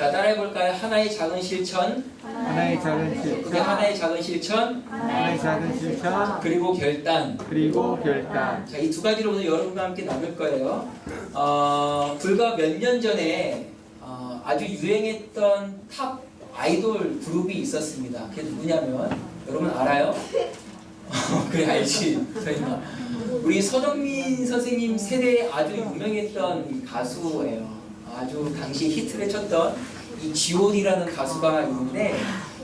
자, 따라해볼까요? 하나의 작은 실천, 하나의 작은 그게 실천, 하나의 작은 실천, 하나의 작은 실천, 그리고 결단. 그리고 결단. 자, 이 두 가지를 오늘 여러분과 함께 나눌 거예요. 어, 불과 몇 년 전에 어, 아주 유행했던 탑 아이돌 그룹이 있었습니다. 그게 누구냐면 여러분 알아요? 그래 알지 설마 우리 서정민 선생님 세대에 아주 유명했던 가수예요. 아주 당시 히트를 쳤던 이 G.O.D라는 가수가 있는데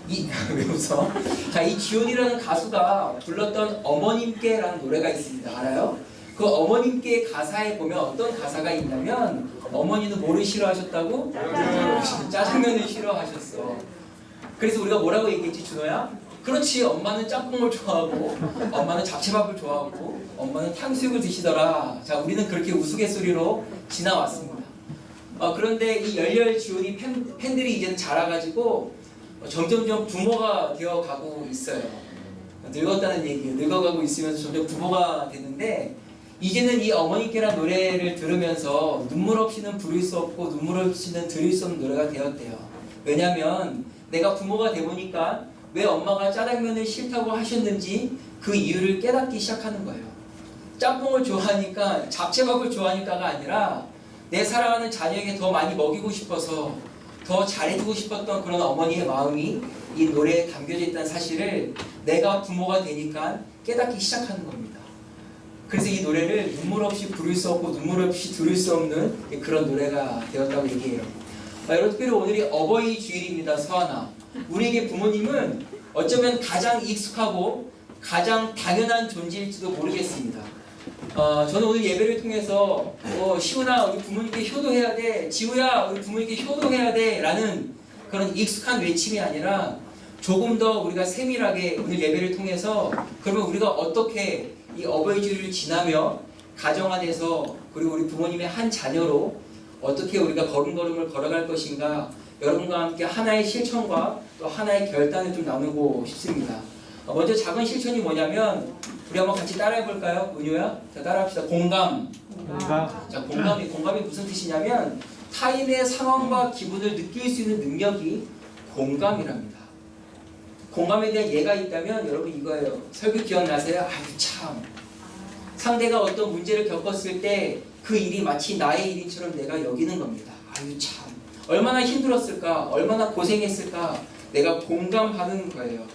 이 왜 웃어? 자, 이 G.O.D라는 가수가 불렀던 어머님께라는 노래가 있습니다. 알아요? 그 어머님께 가사에 보면 어떤 가사가 있냐면 어머니는 뭐를 싫어하셨다고? 짜장면을 싫어하셨어. 그래서 우리가 뭐라고 얘기했지 준호야? 그렇지 엄마는 짬뽕을 좋아하고 엄마는 잡채밥을 좋아하고 엄마는 탕수육을 드시더라. 자 우리는 그렇게 우스갯소리로 지나왔습니다. 어, 그런데 이 열렬 지원이 팬, 팬들이 이제는 자라가지고 어, 점점점 부모가 되어가고 있어요. 늙었다는 얘기예요. 늙어가고 있으면서 점점 부모가 되는데 이제는 이 어머니께란 노래를 들으면서 눈물 없이는 부를 수 없고 눈물 없이는 들을 수 없는 노래가 되었대요. 왜냐면 내가 부모가 되보니까 왜 엄마가 짜장면을 싫다고 하셨는지 그 이유를 깨닫기 시작하는 거예요. 짬뽕을 좋아하니까 잡채밥을 좋아하니까가 아니라 내 사랑하는 자녀에게 더 많이 먹이고 싶어서 더 잘해주고 싶었던 그런 어머니의 마음이 이 노래에 담겨져 있다는 사실을 내가 부모가 되니까 깨닫기 시작하는 겁니다. 그래서 이 노래를 눈물 없이 부를 수 없고 눈물 없이 들을 수 없는 그런 노래가 되었다고 얘기해요. 아, 여러분 특별히 오늘이 어버이 주일입니다. 서하나. 우리에게 부모님은 어쩌면 가장 익숙하고 가장 당연한 존재일지도 모르겠습니다. 어, 저는 오늘 예배를 통해서 어, 시훈아 우리 부모님께 효도해야 돼 지우야 우리 부모님께 효도해야 돼 라는 그런 익숙한 외침이 아니라 조금 더 우리가 세밀하게 오늘 예배를 통해서 그러면 우리가 어떻게 이 어버이 주일을 지나며 가정 안에서 그리고 우리 부모님의 한 자녀로 어떻게 우리가 걸음걸음을 걸어갈 것인가 여러분과 함께 하나의 실천과 또 하나의 결단을 좀 나누고 싶습니다. 어, 먼저 작은 실천이 뭐냐면 우리 한번 같이 따라해 볼까요? 은유야? 자 따라합시다. 공감. 공감, 자 공감이 공감이 무슨 뜻이냐면 타인의 상황과 기분을 느낄 수 있는 능력이 공감이랍니다. 공감에 대한 예가 있다면 여러분 이거예요. 설교 기억나세요? 아유 참. 상대가 어떤 문제를 겪었을 때 그 일이 마치 나의 일인처럼 내가 여기는 겁니다. 아유 참. 얼마나 힘들었을까? 얼마나 고생했을까? 내가 공감하는 거예요.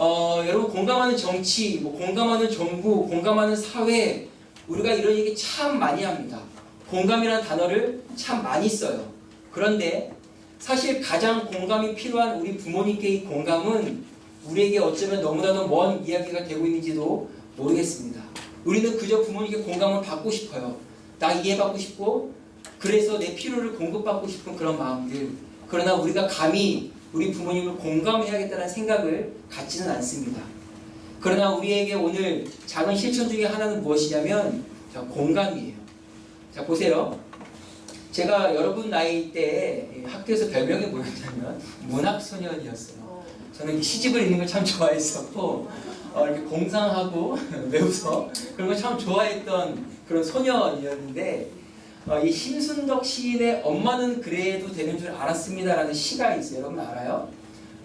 어, 여러분 공감하는 정치, 뭐 공감하는 정부, 공감하는 사회 우리가 이런 얘기 참 많이 합니다. 공감이라는 단어를 참 많이 써요. 그런데 사실 가장 공감이 필요한 우리 부모님께의 공감은 우리에게 어쩌면 너무나도 먼 이야기가 되고 있는지도 모르겠습니다. 우리는 그저 부모님께 공감을 받고 싶어요. 나 이해받고 싶고 그래서 내 필요를 공급받고 싶은 그런 마음들. 그러나 우리가 감히 우리 부모님을 공감해야겠다는 생각을 갖지는 않습니다. 그러나 우리에게 오늘 작은 실천 중에 하나는 무엇이냐면 자, 공감이에요. 자 보세요. 제가 여러분 나이 때 학교에서 별명이 뭐였냐면 문학 소년이었어요. 저는 이 시집을 읽는 걸 참 좋아했었고 어, 이렇게 공상하고 왜 웃어? 그런 걸 참 좋아했던 그런 소년이었는데 어, 이 심순덕 시인의 엄마는 그래도 되는 줄 알았습니다라는 시가 있어요. 여러분 알아요?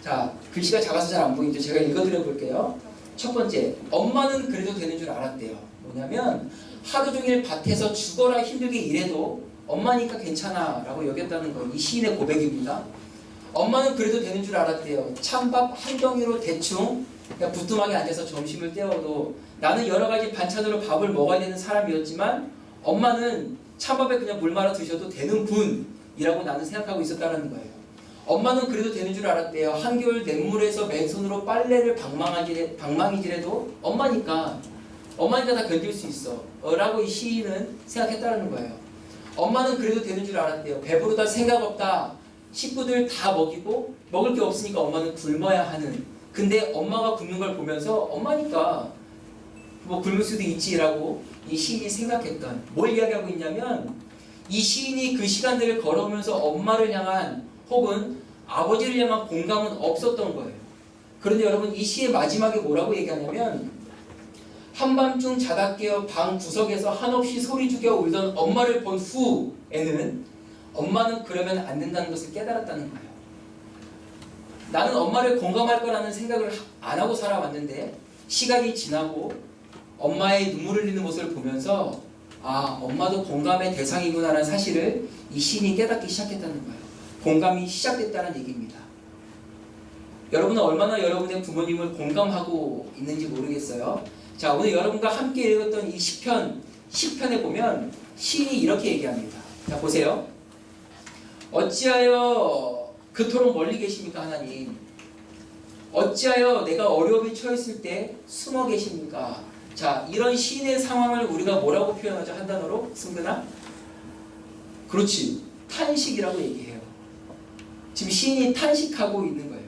자 글씨가 작아서 잘 안 보이죠. 제가 읽어드려 볼게요. 첫 번째, 엄마는 그래도 되는 줄 알았대요. 뭐냐면 하루 종일 밭에서 죽어라 힘들게 일해도 엄마니까 괜찮아라고 여겼다는 거. 이 시인의 고백입니다. 엄마는 그래도 되는 줄 알았대요. 찬밥 한 덩이로 대충 그냥 부뚜막에 앉아서 점심을 때워도 나는 여러 가지 반찬으로 밥을 먹어야 되는 사람이었지만 엄마는 찬밥에 그냥 물 말아 드셔도 되는 분이라고 나는 생각하고 있었다는 거예요. 엄마는 그래도 되는 줄 알았대요. 한겨울 냇물에서 맨손으로 빨래를 방망이질해, 방망이질해도 엄마니까 엄마니까 다 견딜 수 있어. 어, 라고 이 시인은 생각했다는 거예요. 엄마는 그래도 되는 줄 알았대요. 배부르다 생각 없다. 식구들 다 먹이고 먹을 게 없으니까 엄마는 굶어야 하는. 근데 엄마가 굶는 걸 보면서 엄마니까 뭐 굶을 수도 있지라고 이 시인이 생각했던 뭘 이야기하고 있냐면 이 시인이 그 시간들을 걸어오면서 엄마를 향한 혹은 아버지를 향한 공감은 없었던 거예요. 그런데 여러분 이 시의 마지막에 뭐라고 얘기하냐면 한밤중 자다 깨어 방 구석에서 한없이 소리 죽여 울던 엄마를 본 후에는 엄마는 그러면 안 된다는 것을 깨달았다는 거예요. 나는 엄마를 공감할 거라는 생각을 안 하고 살아왔는데 시간이 지나고 엄마의 눈물 흘리는 모습을 보면서 아 엄마도 공감의 대상이구나라는 사실을 이 시인이 깨닫기 시작했다는 거예요. 공감이 시작됐다는 얘기입니다. 여러분은 얼마나 여러분의 부모님을 공감하고 있는지 모르겠어요. 자 오늘 여러분과 함께 읽었던 이 시편 10편에 보면 시인이 이렇게 얘기합니다. 자 보세요. 어찌하여 그토록 멀리 계십니까 하나님? 어찌하여 내가 어려움에 처했을 때 숨어 계십니까? 자 이런 시인의 상황을 우리가 뭐라고 표현하죠 한 단어로 승근아? 그렇지 탄식이라고 얘기해요. 지금 시인이 탄식하고 있는 거예요.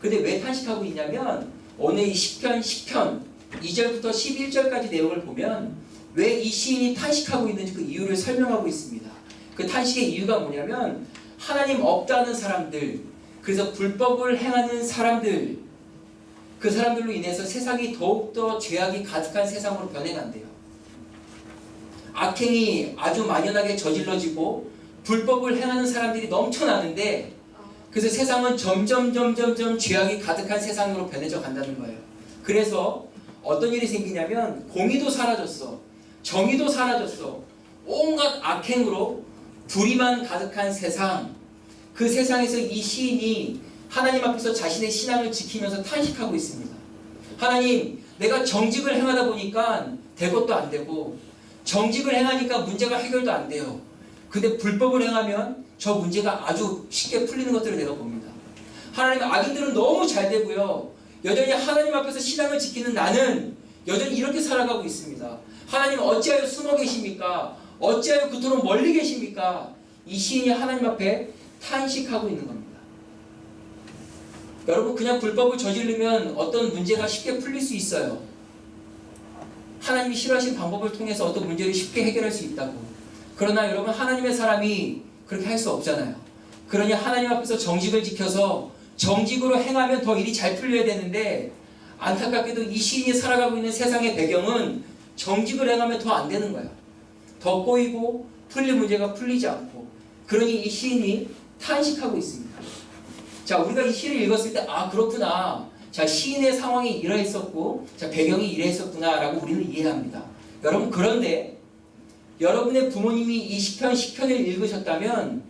근데 왜 탄식하고 있냐면 오늘 이 10편 10편 2절부터 11절까지 내용을 보면 왜 이 시인이 탄식하고 있는지 그 이유를 설명하고 있습니다. 그 탄식의 이유가 뭐냐면 하나님 없다는 사람들 그래서 불법을 행하는 사람들 그 사람들로 인해서 세상이 더욱더 죄악이 가득한 세상으로 변해간대요. 악행이 아주 만연하게 저질러지고 불법을 행하는 사람들이 넘쳐나는데 그래서 세상은 점점 점점 점 죄악이 가득한 세상으로 변해져 간다는 거예요. 그래서 어떤 일이 생기냐면 공의도 사라졌어. 정의도 사라졌어. 온갖 악행으로 불의만 가득한 세상. 그 세상에서 이 시인이 하나님 앞에서 자신의 신앙을 지키면서 탄식하고 있습니다. 하나님, 내가 정직을 행하다 보니까 될 것도 안 되고 정직을 행하니까 문제가 해결도 안 돼요. 근데 불법을 행하면 저 문제가 아주 쉽게 풀리는 것들을 내가 봅니다. 하나님 악인들은 너무 잘 되고요. 여전히 하나님 앞에서 신앙을 지키는 나는 여전히 이렇게 살아가고 있습니다. 하나님 어찌하여 숨어 계십니까? 어찌하여 그토록 멀리 계십니까? 이 시인이 하나님 앞에 탄식하고 있는 겁니다. 여러분 그냥 불법을 저지르면 어떤 문제가 쉽게 풀릴 수 있어요. 하나님이 싫어하신 방법을 통해서 어떤 문제를 쉽게 해결할 수 있다고. 그러나 여러분 하나님의 사람이 그렇게 할 수 없잖아요. 그러니 하나님 앞에서 정직을 지켜서 정직으로 행하면 더 일이 잘 풀려야 되는데 안타깝게도 이 시인이 살아가고 있는 세상의 배경은 정직을 행하면 더 안 되는 거예요. 더 꼬이고 풀릴 문제가 풀리지 않고 그러니 이 시인이 탄식하고 있습니다. 자 우리가 이 시를 읽었을 때 아 그렇구나. 자 시인의 상황이 이러했었고 자 배경이 이러했었구나라고 우리는 이해합니다. 여러분 그런데 여러분의 부모님이 이 시편 10편을 읽으셨다면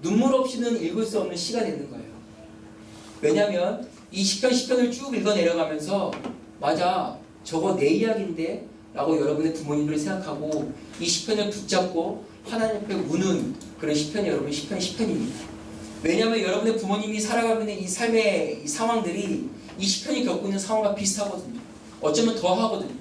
눈물 없이는 읽을 수 없는 시가 되는 거예요. 왜냐하면 이 시편 10편을 쭉 읽어 내려가면서 맞아 저거 내 이야기인데 라고 여러분의 부모님들이 생각하고 이 시편을 붙잡고 하나님 앞에 우는 그런 시편이 여러분 시편 10편입니다. 왜냐하면 여러분의 부모님이 살아가고 있는 이 삶의 이 상황들이 이 시편이 겪고 있는 상황과 비슷하거든요. 어쩌면 더 하거든요.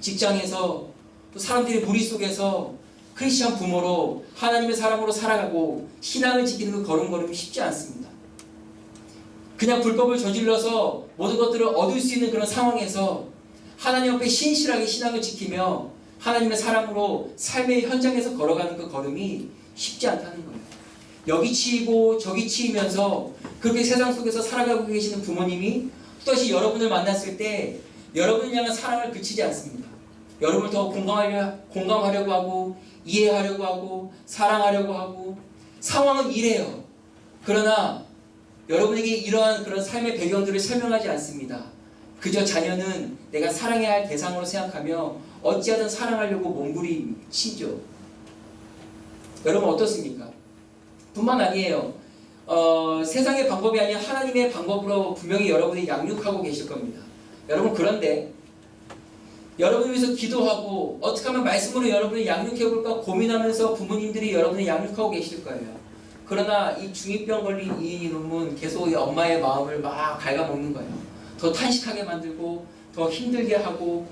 직장에서 또 사람들의 무리 속에서 크리스천 부모로 하나님의 사람으로 살아가고 신앙을 지키는 그 걸음걸음이 쉽지 않습니다. 그냥 불법을 저질러서 모든 것들을 얻을 수 있는 그런 상황에서 하나님 앞에 신실하게 신앙을 지키며 하나님의 사람으로 삶의 현장에서 걸어가는 그 걸음이 쉽지 않다는 거예요. 여기 치이고 저기 치이면서 그렇게 세상 속에서 살아가고 계시는 부모님이 또다시 여러분을 만났을 때 여러분을 향한 사랑을 그치지 않습니다. 여러분을 더 공감하려, 공감하려고 하고 이해하려고 하고 사랑하려고 하고 상황은 이래요. 그러나 여러분에게 이러한 그런 삶의 배경들을 설명하지 않습니다. 그저 자녀는 내가 사랑해야 할 대상으로 생각하며 어찌하든 사랑하려고 몸부림치죠. 여러분 어떻습니까? 뿐만 아니에요. 어, 세상의 방법이 아닌 하나님의 방법으로 분명히 여러분이 양육하고 계실 겁니다. 여러분 그런데 여러분을 위해서 기도하고 어떻게 하면 말씀으로 여러분을 양육해 볼까 고민하면서 부모님들이 여러분을 양육하고 계실 거예요. 그러나 이 중이병 걸린 이 이놈은 계속 이 엄마의 마음을 막 갉아먹는 거예요. 더 탄식하게 만들고 더 힘들게 하고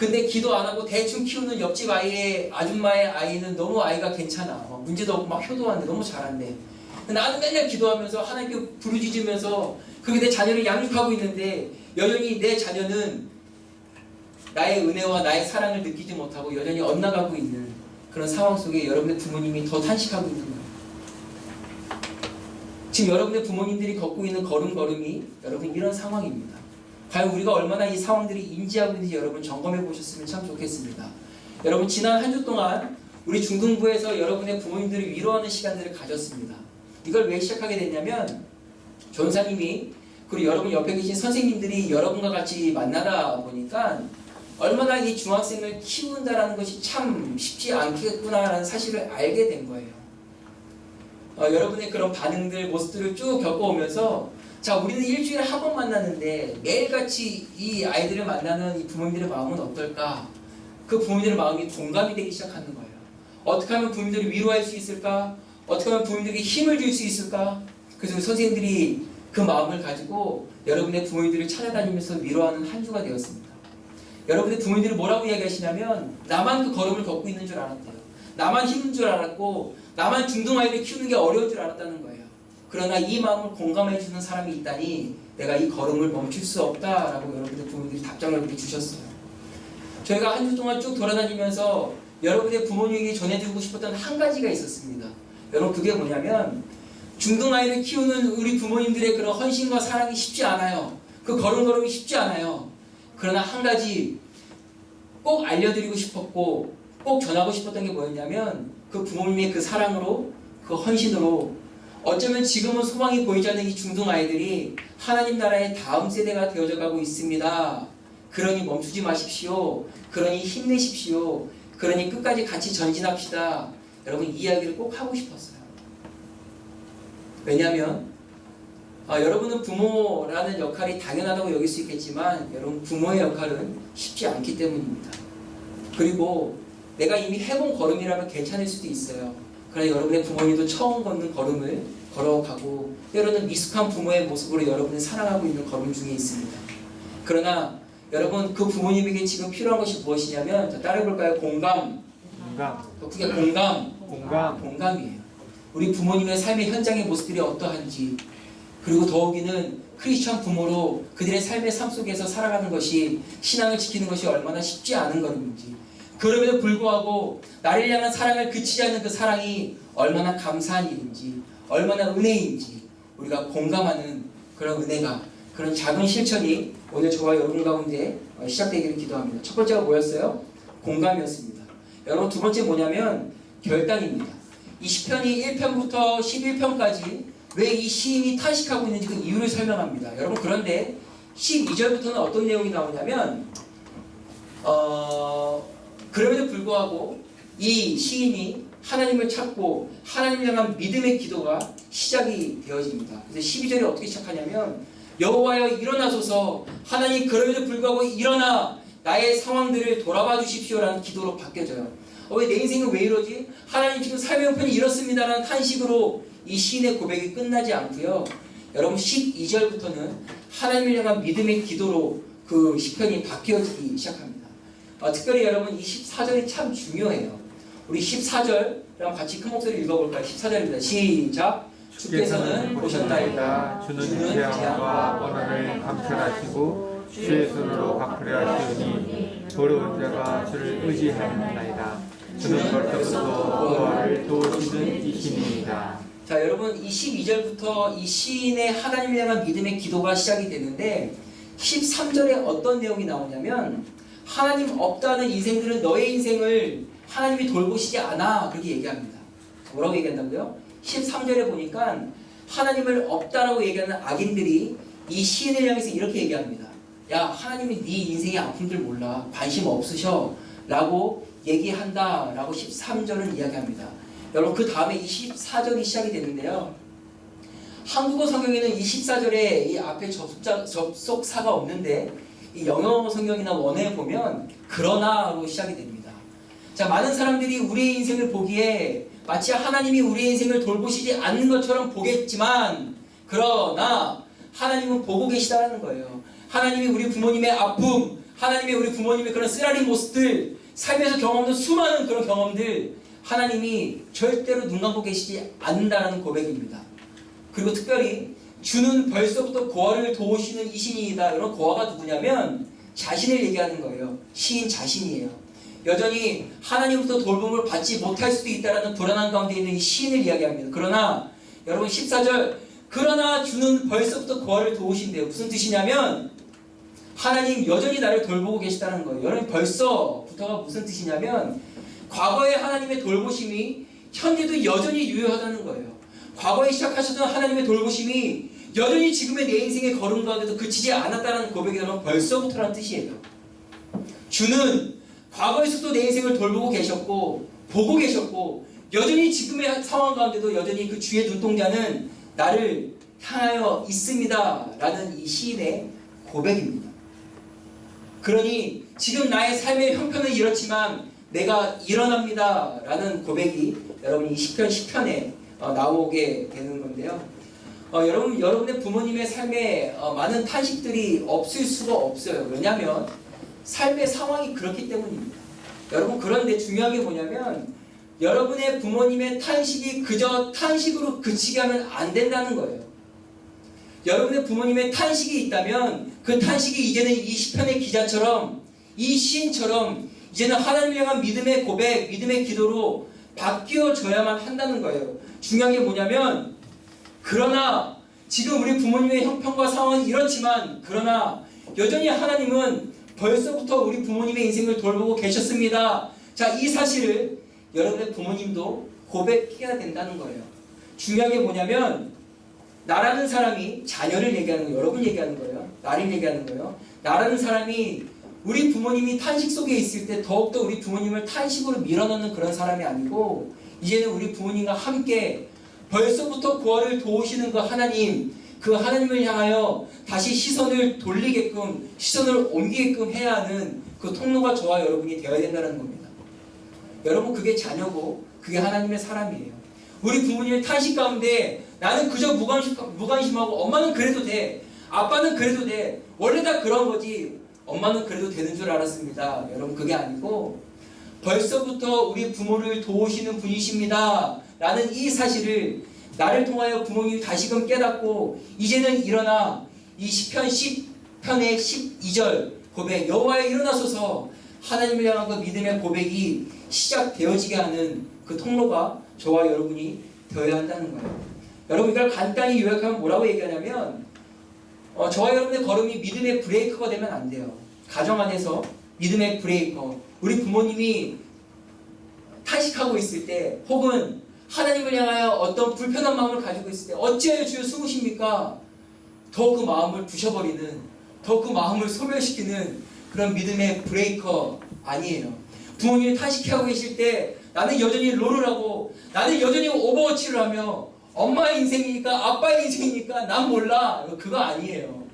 근데 기도 안 하고 대충 키우는 옆집 아이의 아줌마의 아이는 너무 아이가 괜찮아. 어, 문제도 없고 막 효도하는데 너무 잘한대. 나는 맨날 기도하면서 하나님께 부르짖으면서 그게 내 자녀를 양육하고 있는데 여전히 내 자녀는 나의 은혜와 나의 사랑을 느끼지 못하고 여전히 엇나가고 있는 그런 상황 속에 여러분의 부모님이 더 탄식하고 있는 거예요. 지금 여러분의 부모님들이 걷고 있는 걸음걸음이 여러분 이런 상황입니다. 과연 우리가 얼마나 이 상황들이 인지하고 있는지 여러분 점검해 보셨으면 참 좋겠습니다. 여러분 지난 한 주 동안 우리 중등부에서 여러분의 부모님들을 위로하는 시간들을 가졌습니다. 이걸 왜 시작하게 됐냐면 전사님이 그리고 여러분 옆에 계신 선생님들이 여러분과 같이 만나다 보니까 얼마나 이 중학생을 키운다라는 것이 참 쉽지 않겠구나라는 사실을 알게 된 거예요. 어, 여러분의 그런 반응들, 모습들을 쭉 겪어오면서 자, 우리는 일주일에 한 번 만났는데 매일같이 이 아이들을 만나는 이 부모님들의 마음은 어떨까? 그 부모님들의 마음이 공감이 되기 시작하는 거예요. 어떻게 하면 부모님들을 위로할 수 있을까? 어떻게 하면 부모님들에게 힘을 줄 수 있을까? 그래서 선생님들이 그 마음을 가지고 여러분의 부모님들을 찾아다니면서 위로하는 한 주가 되었습니다. 여러분의 부모님들이 뭐라고 이야기하시냐면 나만 그 걸음을 걷고 있는 줄 알았대요. 나만 힘든 줄 알았고 나만 중등 아이를 키우는 게 어려운 줄 알았다는 거예요. 그러나 이 마음을 공감해 주는 사람이 있다니 내가 이 걸음을 멈출 수 없다라고 여러분의 부모님들이 답장을 이렇게 주셨어요. 저희가 한 주 동안 쭉 돌아다니면서 여러분의 부모님에게 전해드리고 싶었던 한 가지가 있었습니다. 여러분 그게 뭐냐면 중등 아이를 키우는 우리 부모님들의 그런 헌신과 사랑이 쉽지 않아요. 그 걸음걸음이 쉽지 않아요. 그러나 한 가지 꼭 알려드리고 싶었고 꼭 전하고 싶었던 게 뭐였냐면 그 부모님의 그 사랑으로 그 헌신으로 어쩌면 지금은 소망이 보이지 않는 이 중등 아이들이 하나님 나라의 다음 세대가 되어져 가고 있습니다. 그러니 멈추지 마십시오. 그러니 힘내십시오. 그러니 끝까지 같이 전진합시다. 여러분 이 이야기를 꼭 하고 싶었어요. 왜냐하면 아, 여러분은 부모라는 역할이 당연하다고 여길 수 있겠지만 여러분 부모의 역할은 쉽지 않기 때문입니다. 그리고 내가 이미 해본 걸음이라면 괜찮을 수도 있어요. 그러나 여러분의 부모님도 처음 걷는 걸음을 걸어가고 때로는 미숙한 부모의 모습으로 여러분을 사랑하고 있는 걸음 중에 있습니다. 그러나 여러분 그 부모님에게 지금 필요한 것이 무엇이냐면 자, 따라해볼까요? 공감. 공감, 더 크게 공감. 공감, 공감이에요. 우리 부모님의 삶의 현장의 모습들이 어떠한지 그리고 더욱이는 크리스천 부모로 그들의 삶의 삶 속에서 살아가는 것이 신앙을 지키는 것이 얼마나 쉽지 않은 것인지 그럼에도 불구하고 나를 향한 사랑을 그치지 않는 그 사랑이 얼마나 감사한 일인지 얼마나 은혜인지 우리가 공감하는 그런 은혜가 그런 작은 실천이 오늘 저와 여러분 가운데 어, 시작되기를 기도합니다. 첫 번째가 뭐였어요? 공감이었습니다. 여러분 두 번째 뭐냐면 결단입니다. 이 시편이 1편부터 11편까지 왜 이 시인이 탄식하고 있는지 그 이유를 설명합니다. 여러분 그런데 12절부터는 어떤 내용이 나오냐면 어, 그럼에도 불구하고 이 시인이 하나님을 찾고 하나님을 향한 믿음의 기도가 시작이 되어집니다. 그래서 12절이 어떻게 시작하냐면 여호와여 일어나소서 하나님 그럼에도 불구하고 일어나 나의 상황들을 돌아봐 주십시오라는 기도로 바뀌어져요. 어, 왜 내 인생은 왜 이러지? 하나님 지금 삶의 형편이 이렇습니다라는 탄식으로 이 시인의 고백이 끝나지 않고요. 여러분 12절부터는 하나님을 향한 믿음의 기도로 그 시편이 바뀌어지기 시작합니다. 어, 특별히 여러분 이 14절이 참 중요해요. 우리 14절 같이 큰 목소리 읽어볼까요? 14절입니다. 시작. 주께서는 보셨나이다. 주는 재앙과 원한을 감찰하시고 주의 손으로 갚으려 하시오니 도로운 자가 주를 의지하나이다. 주는 벌써부터 노아를 도우시는 이신입니다. 자, 여러분 이 12절부터 이 시인의 하나님을 향한 믿음의 기도가 시작이 되는데 13절에 어떤 내용이 나오냐면 하나님 없다는 인생들은 너의 인생을 하나님이 돌보시지 않아 그렇게 얘기합니다. 뭐라고 얘기한다고요? 13절에 보니까 하나님을 없다라고 얘기하는 악인들이 이 시인을 향해서 이렇게 얘기합니다. 야 하나님이 네 인생의 아픔들 몰라 관심 없으셔 라고 얘기한다 라고 13절은 이야기합니다. 여러분 그 다음에 이 14절이 시작이 되는데요. 한국어 성경에는 이 14절에 이 앞에 접속자, 접속사가 없는데 이 영어 성경이나 원어에 보면 그러나로 시작이 됩니다. 자 많은 사람들이 우리의 인생을 보기에 마치 하나님이 우리의 인생을 돌보시지 않는 것처럼 보겠지만 그러나 하나님은 보고 계시다는 거예요. 하나님이 우리 부모님의 아픔, 하나님이 우리 부모님의 그런 쓰라린 모습들, 삶에서 경험한 수많은 그런 경험들, 하나님이 절대로 눈 감고 계시지 않는다는 고백입니다. 그리고 특별히 주는 벌써부터 고아를 도우시는 이신이다. 이런 고아가 누구냐면 자신을 얘기하는 거예요. 시인 자신이에요. 여전히 하나님부터 돌봄을 받지 못할 수도 있다는 불안한 가운데 있는 이 시인을 이야기합니다. 그러나 여러분 14절 그러나 주는 벌써부터 고아를 도우신대요. 무슨 뜻이냐면 하나님 여전히 나를 돌보고 계시다는 거예요. 여러분 벌써부터가 무슨 뜻이냐면 과거의 하나님의 돌보심이 현재도 여전히 유효하다는 거예요. 과거에 시작하셨던 하나님의 돌보심이 여전히 지금의 내 인생의 걸음 가운데도 그치지 않았다는 고백이라면 벌써부터라는 뜻이에요. 주는 과거에서도 내 인생을 돌보고 계셨고 보고 계셨고 여전히 지금의 상황 가운데도 여전히 그 주의 눈동자는 나를 향하여 있습니다 라는 이 시인의 고백입니다. 그러니 지금 나의 삶의 형편은 이렇지만 내가 일어납니다 라는 고백이 여러분 이 시편 10편에 어, 나오게 되는 건데요. 어, 여러분 여러분의 부모님의 삶에 어, 많은 탄식들이 없을 수가 없어요. 왜냐하면 삶의 상황이 그렇기 때문입니다. 여러분 그런데 중요한 게 뭐냐면 여러분의 부모님의 탄식이 그저 탄식으로 그치게 하면 안 된다는 거예요. 여러분의 부모님의 탄식이 있다면 그 탄식이 이제는 이 시편의 기자처럼 이 시인처럼 이제는 하나님을 향한 믿음의 고백, 믿음의 기도로 바뀌어져야만 한다는 거예요. 중요한 게 뭐냐면 그러나 지금 우리 부모님의 형편과 상황은 이렇지만 그러나 여전히 하나님은 벌써부터 우리 부모님의 인생을 돌보고 계셨습니다. 자, 이 사실을 여러분의 부모님도 고백해야 된다는 거예요. 중요한 게 뭐냐면 나라는 사람이 자녀를 얘기하는 거예요. 여러분 얘기하는 거예요. 나를 얘기하는 거예요. 나라는 사람이 우리 부모님이 탄식 속에 있을 때 더욱더 우리 부모님을 탄식으로 밀어넣는 그런 사람이 아니고 이제는 우리 부모님과 함께 벌써부터 구원을 도우시는 그 하나님 그 하나님을 향하여 다시 시선을 돌리게끔 시선을 옮기게끔 해야 하는 그 통로가 저와 여러분이 되어야 된다는 겁니다. 여러분 그게 자녀고 그게 하나님의 사람이에요. 우리 부모님의 탄식 가운데 나는 그저 무관심, 무관심하고 엄마는 그래도 돼. 아빠는 그래도 돼. 원래 다 그런 거지. 엄마는 그래도 되는 줄 알았습니다. 여러분 그게 아니고 벌써부터 우리 부모를 도우시는 분이십니다. 라는 이 사실을 나를 통하여 부모님이 다시금 깨닫고 이제는 일어나 이 시편 10편의 12절 고백 여호와여 일어나소서 하나님을 향한 그 믿음의 고백이 시작되어지게 하는 그 통로가 저와 여러분이 되어야 한다는 거예요. 여러분 이걸 간단히 요약하면 뭐라고 얘기하냐면 어, 저와 여러분의 걸음이 믿음의 브레이크가 되면 안 돼요. 가정 안에서 믿음의 브레이커 우리 부모님이 탄식하고 있을 때 혹은 하나님을 향하여 어떤 불편한 마음을 가지고 있을 때 어찌하여 주여 숨으십니까? 더 그 마음을 부셔버리는 더 그 마음을 소멸시키는 그런 믿음의 브레이커 아니에요. 부모님이 탄식하고 계실 때 나는 여전히 롤을 하고 나는 여전히 오버워치를 하며 엄마의 인생이니까 아빠의 인생이니까 난 몰라 그거 아니에요.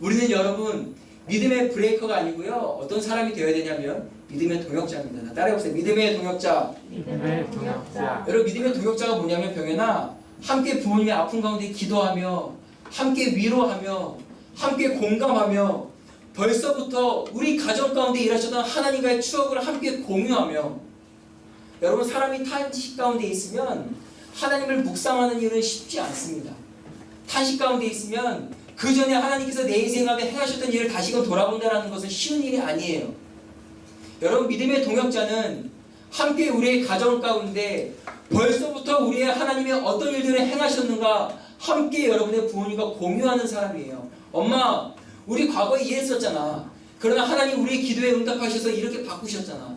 우리는 여러분 믿음의 브레이커가 아니고요 어떤 사람이 되어야 되냐면 믿음의 동역자입니다. 따라해보세요. 믿음의 동역자. 믿음의 동역자 여러분 믿음의 동역자가 뭐냐면 병현아 함께 부모님의 아픈 가운데 기도하며 함께 위로하며 함께 공감하며 벌써부터 우리 가정 가운데 일하셨던 하나님과의 추억을 함께 공유하며 여러분 사람이 탄식 가운데 있으면 하나님을 묵상하는 일은 쉽지 않습니다. 탄식 가운데 있으면 그 전에 하나님께서 내 인생 가운데 행하셨던 일을 다시금 돌아본다는 것은 쉬운 일이 아니에요. 여러분 믿음의 동역자는 함께 우리의 가정 가운데 벌써부터 우리의 하나님의 어떤 일들을 행하셨는가 함께 여러분의 부모님과 공유하는 사람이에요. 엄마, 우리 과거에 이랬었잖아. 그러나 하나님 우리의 기도에 응답하셔서 이렇게 바꾸셨잖아.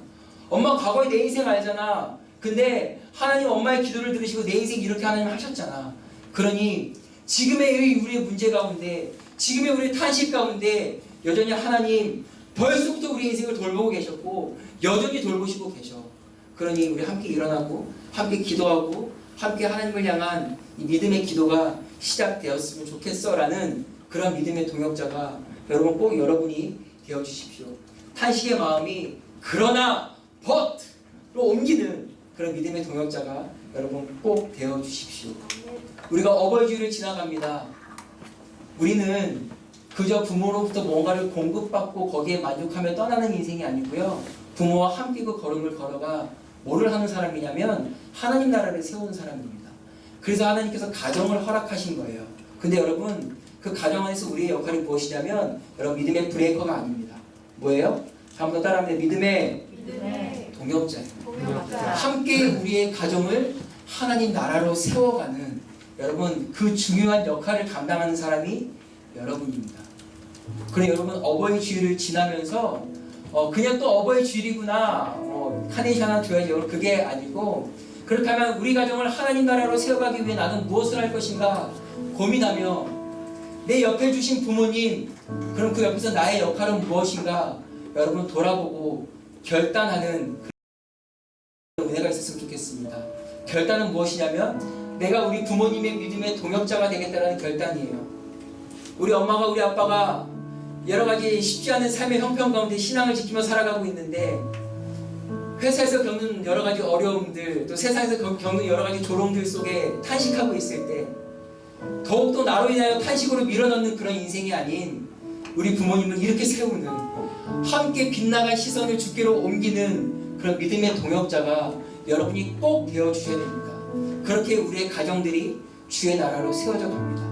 엄마 과거에 내 인생 알잖아. 근데 하나님 엄마의 기도를 들으시고 내 인생 이렇게 하나님 하셨잖아. 그러니 지금의 이 우리의 문제 가운데 지금의 우리 탄식 가운데 여전히 하나님 벌써부터 우리 인생을 돌보고 계셨고 여전히 돌보시고 계셔. 그러니 우리 함께 일어나고 함께 기도하고 함께 하나님을 향한 이 믿음의 기도가 시작되었으면 좋겠어라는 그런 믿음의 동역자가 여러분 꼭 여러분이 되어 주십시오. 탄식의 마음이 그러나 but로 옮기는 그런 믿음의 동역자가 여러분 꼭 되어 주십시오. 우리가 어버이주일을 지나갑니다. 우리는 그저 부모로부터 뭔가를 공급받고 거기에 만족하며 떠나는 인생이 아니고요. 부모와 함께 그 걸음을 걸어가 뭐를 하는 사람이냐면 하나님 나라를 세우는 사람입니다. 그래서 하나님께서 가정을 허락하신 거예요. 근데 여러분 그 가정 안에서 우리의 역할이 무엇이냐면 여러분 믿음의 브레이커가 아닙니다. 뭐예요? 한번 따라하면 믿음의 믿음의 동역자예요. 동역자 함께 우리의 가정을 하나님 나라로 세워가는 여러분 그 중요한 역할을 감당하는 사람이 여러분입니다. 그래 여러분 어버이 주일을 지나면서 어, 그냥 또 어버이 주일이구나 어, 카네이션 하나 줘야지. 그게 아니고 그렇다면 우리 가정을 하나님 나라로 세워가기 위해 나는 무엇을 할 것인가 고민하며 내 옆에 주신 부모님 그럼 그 옆에서 나의 역할은 무엇인가 여러분 돌아보고 결단하는 그런 은혜가 있었으면 좋겠습니다. 결단은 무엇이냐면 내가 우리 부모님의 믿음의 동역자가 되겠다는 결단이에요. 우리 엄마가 우리 아빠가 여러 가지 쉽지 않은 삶의 형편 가운데 신앙을 지키며 살아가고 있는데 회사에서 겪는 여러 가지 어려움들 또 세상에서 겪- 겪는 여러 가지 조롱들 속에 탄식하고 있을 때 더욱더 나로 인하여 탄식으로 밀어넣는 그런 인생이 아닌 우리 부모님을 이렇게 세우는 함께 빛나간 시선을 주께로 옮기는 그런 믿음의 동역자가 여러분이 꼭 되어 주셔야 됩니다. 그렇게 우리의 가정들이 주의 나라로 세워져 갑니다.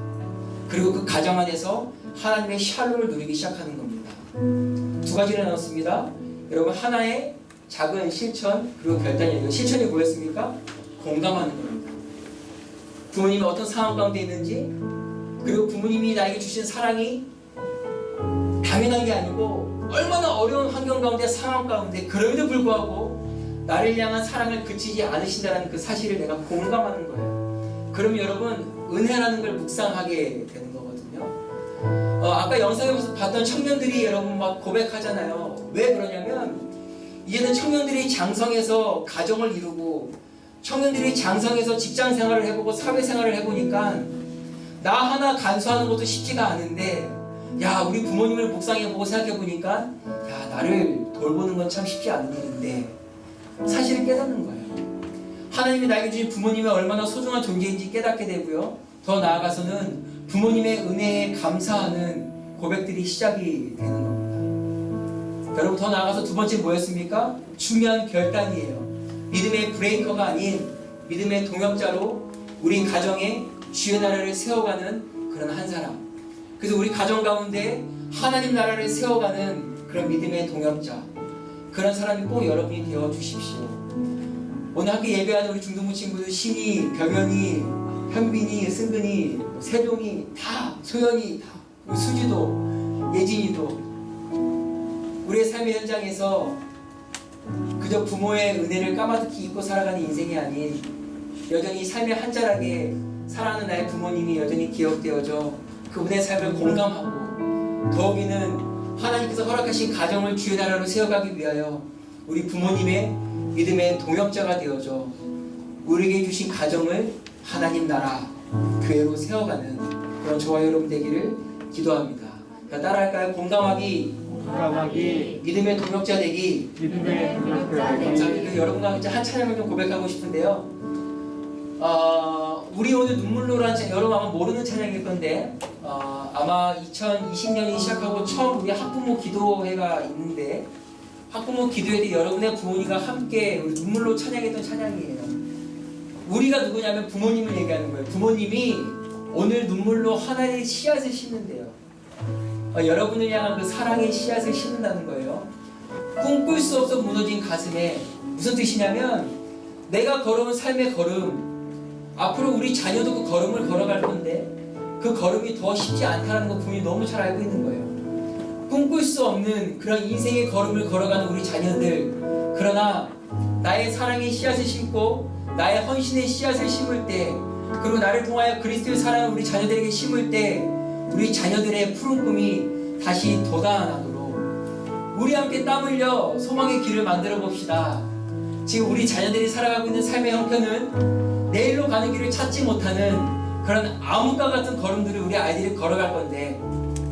그리고 그 가정 안에서 하나님의 샬롬을 누리기 시작하는 겁니다. 두 가지를 나눴습니다. 여러분 하나의 작은 실천 그리고 결단이에요. 실천이 뭐였습니까? 공감하는 겁니다. 부모님이 어떤 상황 가운데 있는지 그리고 부모님이 나에게 주신 사랑이 당연한 게 아니고 얼마나 어려운 환경 가운데 상황 가운데 그럼에도 불구하고 나를 향한 사랑을 그치지 않으신다는 그 사실을 내가 공감하는 거예요. 그럼 여러분 은혜라는 걸 묵상하게 되는 거거든요. 어, 아까 영상에서 봤던 청년들이 여러분 막 고백하잖아요. 왜 그러냐면 이제는 청년들이 장성해서 가정을 이루고 청년들이 장성해서 직장 생활을 해보고 사회 생활을 해보니까 나 하나 간수하는 것도 쉽지가 않은데 야 우리 부모님을 묵상해보고 생각해보니까 야 나를 돌보는 건 참 쉽지 않은 일인데 사실을 깨닫는 거예요. 하나님이 나에게 주신 부모님이 얼마나 소중한 존재인지 깨닫게 되고요. 더 나아가서는 부모님의 은혜에 감사하는 고백들이 시작이 되는 겁니다. 여러분 더 나아가서 두 번째 뭐였습니까? 중요한 결단이에요. 믿음의 브레이커가 아닌 믿음의 동역자로 우리 가정에 주의 나라를 세워가는 그런 한 사람. 그래서 우리 가정 가운데 하나님 나라를 세워가는 그런 믿음의 동역자. 그런 사람이 꼭 여러분이 되어 주십시오. 오늘 함께 예배하는 우리 중등부 친구들 신이, 벽연이, 현빈이, 승근이, 세종이 다 소연이 다 우리 수지도 예진이도 우리의 삶의 현장에서 그저 부모의 은혜를 까마득히 잊고 살아가는 인생이 아닌 여전히 삶의 한 자락에 사랑하는 나의 부모님이 여전히 기억되어져 그분의 삶을 공감하고 더욱이는 하나님께서 허락하신 가정을 주의 나라로 세워가기 위하여 우리 부모님의 믿음의 동역자가 되어져 우리에게 주신 가정을 하나님 나라 교회로 세워가는 그런 저와 여러분 되기를 기도합니다. 자, 따라할까요? 공감하기, 공감하기 믿음의 동역자 되기. 믿음의 동역자 감사합니다. 그 여러분과 이제 한 찬양을 좀 고백하고 싶은데요. 어, 우리 오늘 눈물로라는 찬양, 여러분 아마 모르는 찬양일 건데 어, 아마 2020년이 시작하고 처음 우리 학부모 기도회가 있는데 학부모 기도회 때 여러분의 부모님과 함께 눈물로 찬양했던 찬양이에요. 우리가 누구냐면 부모님을 얘기하는 거예요. 부모님이 오늘 눈물로 하나의 씨앗을 심는데요. 어, 여러분을 향한 그 사랑의 씨앗을 심는다는 거예요. 꿈꿀 수 없어 무너진 가슴에 무슨 뜻이냐면 내가 걸어온 삶의 걸음 앞으로 우리 자녀도 그 걸음을 걸어갈 건데 그 걸음이 더 쉽지 않다는 거 분명히 너무 잘 알고 있는 거예요. 꿈꿀 수 없는 그런 인생의 걸음을 걸어가는 우리 자녀들 그러나 나의 사랑의 씨앗을 심고 나의 헌신의 씨앗을 심을 때 그리고 나를 통하여 그리스도의 사랑을 우리 자녀들에게 심을 때 우리 자녀들의 푸른 꿈이 다시 돋아나도록 우리 함께 땀 흘려 소망의 길을 만들어 봅시다. 지금 우리 자녀들이 살아가고 있는 삶의 형편은 내일로 가는 길을 찾지 못하는 그런 암흑과 같은 걸음들을 우리 아이들이 걸어갈 건데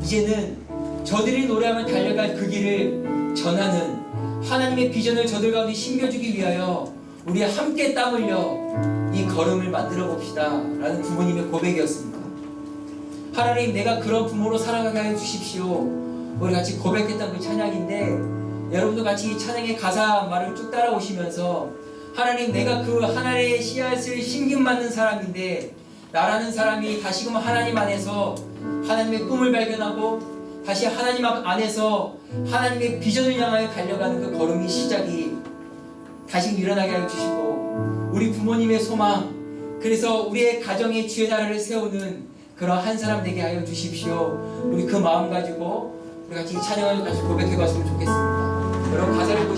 이제는 저들이 노래하며 달려갈 그 길을 전하는 하나님의 비전을 저들 가운데 심겨주기 위하여 우리 함께 땀 흘려 이 걸음을 만들어 봅시다 라는 부모님의 고백이었습니다. 하나님 내가 그런 부모로 살아가게 해 주십시오. 우리 같이 고백했던 그 찬양인데 여러분도 같이 이 찬양의 가사 말을 쭉 따라오시면서 하나님 내가 그 하나님의 씨앗을 심김 맞는 사람인데 나라는 사람이 다시금 하나님 안에서 하나님의 꿈을 발견하고 다시 하나님 앞 안에서 하나님의 비전을 향하여 달려가는 그 걸음이 시작이 다시 일어나게 하여 주시고 우리 부모님의 소망 그래서 우리의 가정의 주의 나라를 세우는 그런 한 사람 되게 하여 주십시오. 우리 그 마음 가지고 우리 같이 이 찬양을 같이 고백해 봤으면 좋겠습니다. 여러분 가사를 보시